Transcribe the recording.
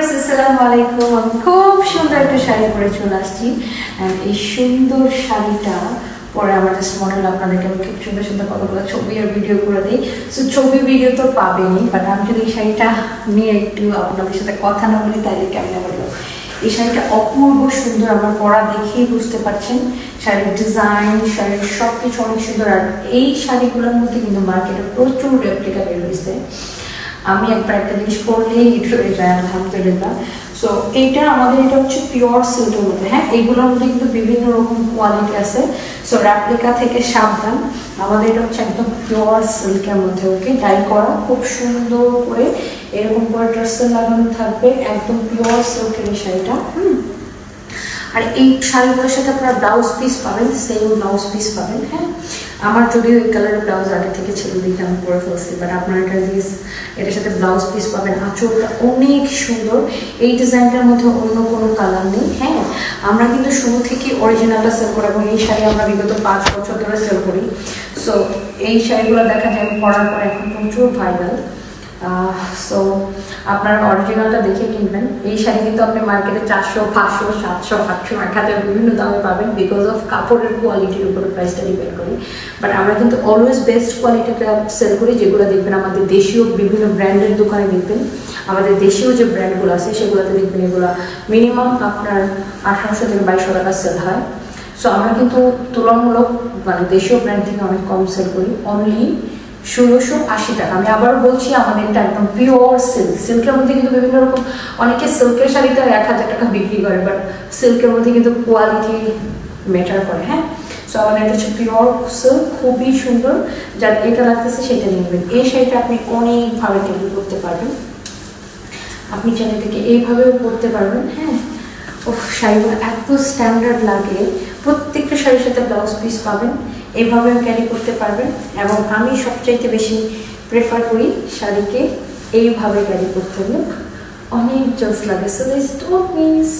Viewers, আসসালামু আলাইকুম। আমি খুব সুন্দর একটা শাড়ি পরে চলে আসছি। এই সুন্দর শাড়িটা পরে আমার কাছে মনে হলো আপনাদেরকে আমি খুব সুন্দর সুন্দর কতগুলো ছবি আর ভিডিও করে দিই। সো ছবি ভিডিও তো পাবেনই বাট আমি যদি এই শাড়িটা নিয়ে একটু আপনাদের সাথে কথা না বলি, তাহলে কেমন বলব এই শাড়িটা অপূর্ব সুন্দর, আমার পরা দেখেই বুঝতে পারছেন। শাড়ির ডিজাইন শাড়ির সব কিছু অনেক সুন্দর। আর এই শাড়িগুলোর মধ্যে কিন্তু মার্কেটে প্রচুর রেপ্লিকা বের হয়েছে। আমি একবার একটা জিনিস পরলেই হিট হয়ে যায় আলহামদুলিল্লাহ সো এইটা আমাদের, এটা হচ্ছে পিওর সিল্কের মধ্যে। হ্যাঁ এইগুলোর মধ্যে কিন্তু বিভিন্ন রকম কোয়ালিটি আছে। সো র্যাপ্লিকা থেকে সাবধান। আমাদের এটা হচ্ছে একদম পিওর সিল্কের মধ্যে ওকে ডাই করা খুব সুন্দর করে। এরকম করে ড্রেসের লাগানো থাকবে, একদম পিওর সিল্কের শাড়িটা। হুম? আর এই শাড়িগুলোর সাথে আপনারা ব্লাউজ পিস পাবেন সেম ব্লাউজ পিস পাবেন। হ্যাঁ। আমার যদিও এই কালারের ব্লাউজ আগে থেকে ছিল দেখে আমি পরে ফেলছি বাট আপনার এটা দিয়ে এটার সাথে ব্লাউজ পিস পাবেন। আঁচলটা অনেক সুন্দর। এই ডিজাইনটার মধ্যে অন্য কোনো কালার নেই। হ্যাঁ। আমরা কিন্তু শুরু থেকে অরিজিনালটা সেল করি এবং এই শাড়ি আমরা বিগত পাঁচ বছর ধরে সেল করি। সো এই শাড়িগুলো দেখা যায় পরার পর এখন প্রচুর ভাইরাল সো আপনারা অরিজিনালটা দেখে কিনবেন। এই শাড়ি কিন্তু আপনি মার্কেটে চারশো, পাঁচশো, সাতশো, আটশো এক হাজার বিভিন্ন দামে পাবেন বিকজ অফ কাপড়ের কোয়ালিটির উপরে প্রাইসটা ডিপেন্ড করি। বাট আমরা কিন্তু অলওয়েজ বেস্ট কোয়ালিটিটা সেল করি, যেগুলো দেখবেন আমাদের দেশীয় বিভিন্ন ব্র্যান্ডের দোকানে দেখবেন। আমাদের দেশীয় যে ব্র্যান্ডগুলো আছে, সেগুলোতে দেখবেন এগুলো মিনিমাম আপনার আঠারোশো থেকে বাইশশো টাকা সেল হয়। সো আমরা কিন্তু তুলনামূলক মানে দেশীয় ব্র্যান্ড থেকে অনেক কম সেল করি। অনলি ষোলোশো আশি টাকা। আমি আবার বলছি, আমাদের এটা একদম পিওর সিল্ক সিল্কের মধ্যে কিন্তু বিভিন্ন রকম, অনেকে সিল্কের শাড়িতে এক হাজার টাকা বিক্রি করে বাট সিল্কের মধ্যে কিন্তু কোয়ালিটি ম্যাটার করে হ্যাঁ? সো আমাদের হচ্ছে পিওর সিল্ক খুবই সুন্দর। যার এটা লাগতেছে সেটা নেবেন। এই শাড়িটা আপনি অনেকভাবে ক্যারি করতে পারবেন। আপনি চাইলে থেকে এইভাবেও করতে পারবেন হ্যাঁ? ও শাড়িগুলো এত স্ট্যান্ডার্ড লাগে। প্রত্যেকটা শাড়ির সাথে ব্লাউজ পিস পাবেন। এইভাবেও ক্যারি করতে পারবেন এবং আমি সবচাইতে বেশি প্রেফার করি শাড়িকে, এইভাবে ক্যারি করতে অনেক জস লাগে। So this don't miss